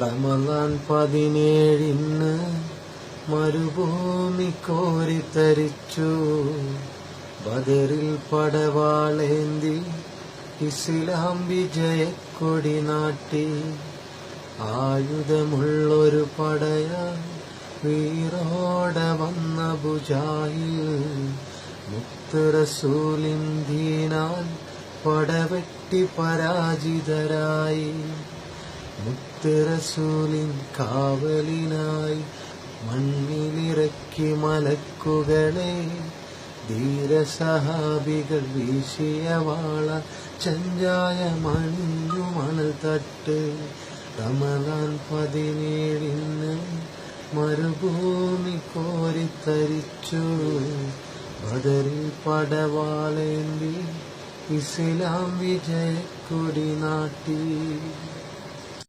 റമദാൻ പതിനേഴിന്ന് മരുഭൂമി കോരി തരിച്ചു. ബദറിൽ പടവാളേന്തി ഇസ്ലാം വിജയക്കൊടി നാട്ടി. ആയുധമുള്ളൊരു പടയ വീറോടെ വന്ന ബുജായി മുത്തുറസൂലിൻ പടവെട്ടി പരാജിതരായി. മുത്തുറസൂലിൻ കാവലിനായി മണ്ണിലിറക്കി മലക്കുകളെ ധീരസഹാബികൾ വീശിയ വാള ചഞ്ചായ മണിഞ്ഞു മണൽ തട്ട്. റമദാൻ പതിനേഴിന് മരുഭൂമി കോരിത്തരിച്ചു ബദറിൽ പടവാളേന്തി ഇസ്ലാം വിജയക്കൊടി നാട്ടി.